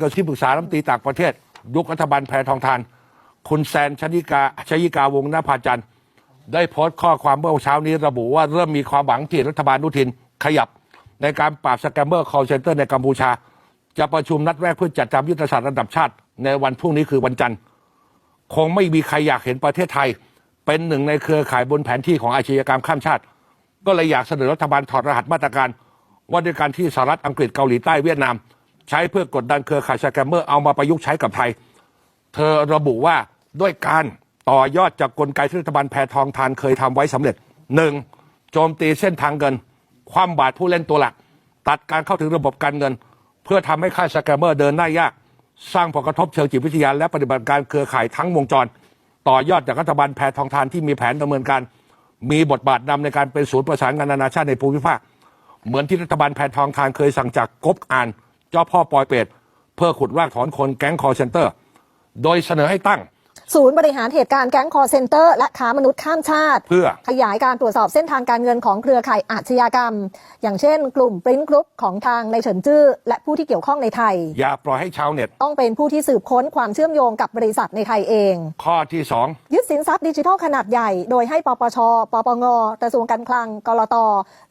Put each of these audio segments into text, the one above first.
ก็ที่ปรึกษารัฐมนตรีต่างประเทศ ยุครัฐบาลแพทองทาน คุณแซนชนิกาชยิกาวงศ์นภาจันทร์ได้โพสต์ข้อความเมื่อเช้านี้ระบุว่าเริ่มมีความหวังที่รัฐบาลนุทินขยับ ในการปราบสแกมเมอร์ call center ในกัมพูชา จะประชุมนัดแรกเพื่อจัดทำยุทธศาสตร์ระดับชาติ ในวันพรุ่งนี้คือวันจันทร์ คงไม่มีใครอยากเห็นประเทศไทย เป็นหนึ่งในเครือข่ายบนแผนที่ของอาชญากรรมข้ามชาติ ก็เลยอยากเสนอรัฐบาลถอดรหัสมาตรการ ว่าด้วยการที่สหรัฐอังกฤษเกาหลีใต้เวียดนาม ใช้เพื่อกดดันเครือข่ายสแกมเมอร์เอามาประยุกต์ใช้กับไทย เธอระบุว่าด้วยการต่อยอดจากกลไกที่รัฐบาลแพทองทานเคยทำไว้สำเร็จหนึ่งโจมตีเส้นทางเงิน คว่ำบาตรผู้เล่นตัวหลัก ตัดการเข้าถึงระบบการเงิน เพื่อทำให้ค่ายสแกมเมอร์เดินได้ยาก สร้างผลกระทบเชิงจิตวิทยาและปฏิบัติการเครือข่ายทั้งวงจร ต่อยอดจากรัฐบาลแพทองทานที่มีแผนดำเนินการ มีบทบาทนำในการเป็นศูนย์ประสานงานนานาชาติในภูมิภาคเหมือนที่รัฐบาลแพทองทานเคยสั่งจากกบอ่าน เจ้าพ่อปอยเป็ดเพื่อขุดรากถอนคนแก๊งคอร์เซนเตอร์ โดยเสนอให้ตั้ง ศูนย์บริหารเหตุการณ์แก๊งคอร์เซนเตอร์และค้ามนุษย์ข้ามชาติ เพื่อ ขยายการตรวจสอบเส้นทางการเงินของเครือข่ายอาชญากรรม อย่างเช่น กลุ่มปริ้นกรุ๊ปของทางในเฉินจื้อและผู้ที่เกี่ยวข้องในไทย อย่าปล่อยให้ชาวเน็ต ต้องเป็นผู้ที่สืบค้นความเชื่อมโยงกับบริษัทในไทยเอง ข้อที่สองยึดสินทรัพย์ดิจิทัลขนาดใหญ่ โดยให้ปปช ปปง กระทรวงการคลัง กรต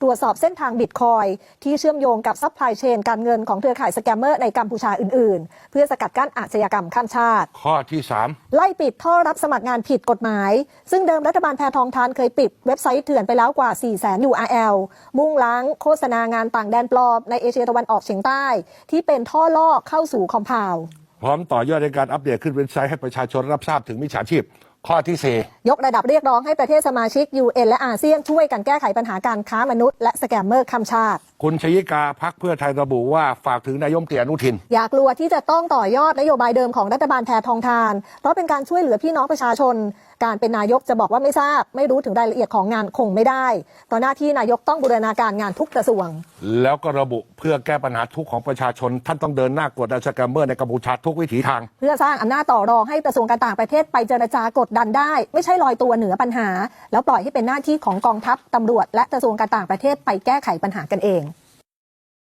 ตรวจสอบเส้นทางบิตคอยน์ที่เชื่อมโยงกับซัพพลายเชนการเงินของเครือข่ายสแกมเมอร์ในกัมพูชาอื่น ๆ เพื่อสกัดกั้นอาชญากรรมข้ามชาติ ข้อที่สามไล่ปิดท่อรับสมัครงานผิดกฎหมาย ซึ่งเดิมรัฐบาลแพทองทานเคยปิดเว็บไซต์เถื่อนไปแล้วกว่า 4 0 0 0 0 0 URL มุ่งล้างโฆษณางานต่างแดนปลอมในเอเชียตะวันออกเฉียงใต้ ที่เป็นท่อล่อเข้าสู่คอมพาวพร้อมต่อยอดในการอัปเดตขึ้นเว็บไซต์ให้ประชาชนรับทราบถึงมิจฉาชีพ ข้อที่สี่ยกระดับเรียกร้องให้ประเทศสมาชิก UN และอาเซียนช่วยกันแก้ไขปัญหาการค้ามนุษย์และสแกมเมอร์ข้ามชาติ คุณชยิกาพักเพื่อไทยระบุว่าฝากถึงนายมเตียอนุทิน อย่ากลัวที่จะต้องต่อยอดนโยบายเดิมของรัฐบาลแพทองทาน เพราะเป็นการช่วยเหลือพี่น้องประชาชน การเป็นนายกจะบอกว่าไม่ทราบ ไม่รู้ถึงรายละเอียดของงานคงไม่ได้ ต่อหน้าที่นายกต้องบูรณาการงานทุกกระทรวง แล้วก็ระบุเพื่อแก้ปัญหาทุกข์ของประชาชน ท่านต้องเดินหน้ากดดันสแกมเมอร์ในกัมพูชาทุกวิถีทาง เพื่อสร้างอำนาจต่อรองให้กระทรวงการต่างประเทศไปเจรจากดดันได้ ไม่ใช่ลอยตัวเหนือปัญหา แล้วปล่อยให้เป็นหน้าที่ของกองทัพตำรวจ และกระทรวงการต่างประเทศไปแก้ไขปัญหากันเอง